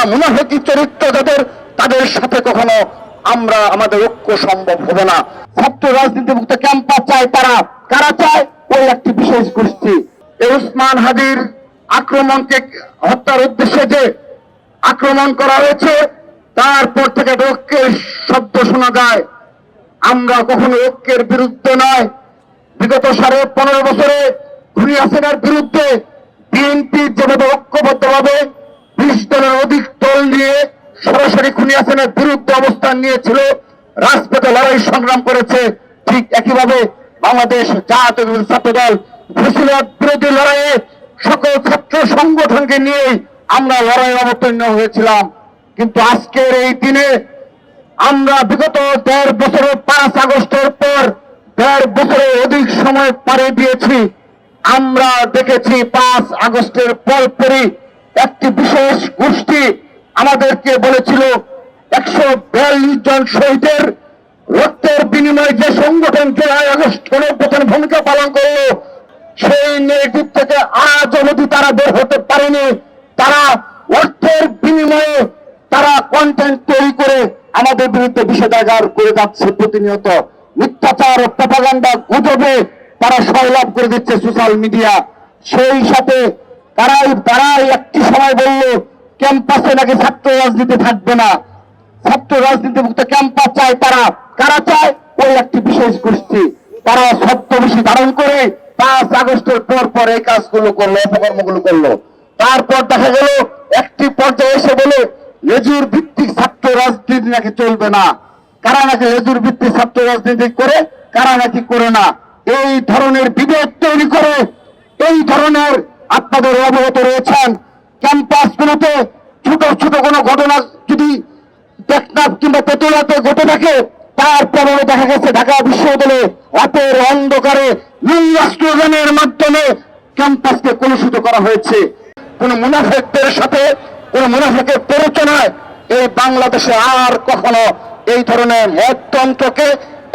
যারা মুনাফেকি চরিত্র যাদের, তাদের সাথে কখনো আমরা আমাদের ঐক্য সম্ভব হবে না। ছাত্র রাজনীতিমুক্ত ক্যাম্পাস চায় তারা। কারা চায়? ওই একটি বিশেষ গোষ্ঠী। এই উসমান হাদির আক্রমণকে হত্যার উদ্দেশ্যে যে আক্রমণ করা হয়েছে, তারপর থেকে ঐক্যের শব্দ শোনা যায়। আমরা কখনো ঐক্যের বিরুদ্ধে নয়। বিগত সাড়ে পনেরো বছরে ঘুরি হাসিনার বিরুদ্ধে বিএনপি যেভাবে ঐক্যবদ্ধভাবে বিশ দলের অধিক দল নিয়ে সরাসরি খুনি হাসিনার বিরুদ্ধে অবস্থান নিয়েছিল। রাজপথে লড়াই সংগ্রাম করেছে। ঠিক একইভাবে বাংলাদেশ জাতীয় ছাত্র দল ফেসিলাত বিরোধী লড়াইয়ে সকল ছাত্র সংগঠনকে নিয়ে আমরা লড়াই অবতীর্ণ হয়েছিলাম। কিন্তু আজকের এই দিনে আমরা বিগত দেড় বছরের পাঁচ আগস্টের পর দেড় বছরের অধিক সময় পারে দিয়েছি। আমরা দেখেছি পাঁচ আগস্টের পরপরই একটি বিশেষ গোষ্ঠী আমাদেরকে বলেছিল একশো বিয়াল্লিশ জন শহীদের রক্তের বিনিময়ে যে সংগঠন জুলাই আগস্ট গণপ্রধান ভূমিকা পালন করল, সেই নেগেটিভ থেকে আজ অবধি তারা বের হতে পারেনি। তারা অর্থের বিনিময়ে তারা কন্টেন্ট তৈরি করে আমাদের বিরুদ্ধে বিষেধাগার করে যাচ্ছে প্রতিনিয়ত। মিথ্যাচার ও প্রপাগান্ডা গুজবে তারা সয়লাভ করে দিচ্ছে সোশ্যাল মিডিয়া সেই সাথে তারাই তারাই ক্যাম্পাসে নাকি ছাত্র রাজনীতি থাকবে না? ছাত্র রাজনীতিমুক্ত ক্যাম্পাস চায় তারা। কারা চায়? ওই একটি বিশেষ গোষ্ঠী। তারা ছদ্মবেশী ধারণ করে পাঁচ আগস্টের পর পর এই কাজগুলো করল, অপকর্মগুলো করল। তারপর দেখা গেল, একটি পর্যায়ে এসে বলে, লেজুর ভিত্তিক ছাত্র রাজনীতি নাকি চলবে না? কারা নাকি লেজুর ভিত্তিক ছাত্র রাজনীতি করে, কারা নাকি করে না? এই ধরনের বিভেদ তৈরি করে, এই ধরনের আপনাদের অবগত রয়েছেন। ক্যাম্পাসগুলোতে তারপরে দেখা গেছে ঢাকা বিশ্ববিদ্যালয়ে রাতের অন্ধকারে নোংরা স্লোগানের মাধ্যমে ক্যাম্পাসকে কলুষিত করা হয়েছে। কোন মুনাফেকদের সাথে, কোন মুনাফেকের প্ররোচনায় এই বাংলাদেশে আর কখনো এই ধরনের মততন্ত্রকে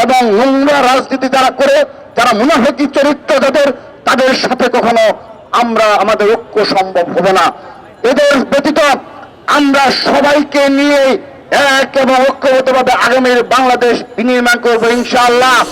এবং নোংরা রাজনীতি যারা করে, যারা মুনাফেকি চরিত্র যাদের, তাদের সাথে কখনো আমরা, আমাদের ঐক্য সম্ভব হবে না। এদের ব্যতীত আমরা সবাইকে নিয়ে এক এবং ঐক্যবদ্ধভাবে আগামীর বাংলাদেশ বিনির্মাণ করব ইনশাআল্লাহ।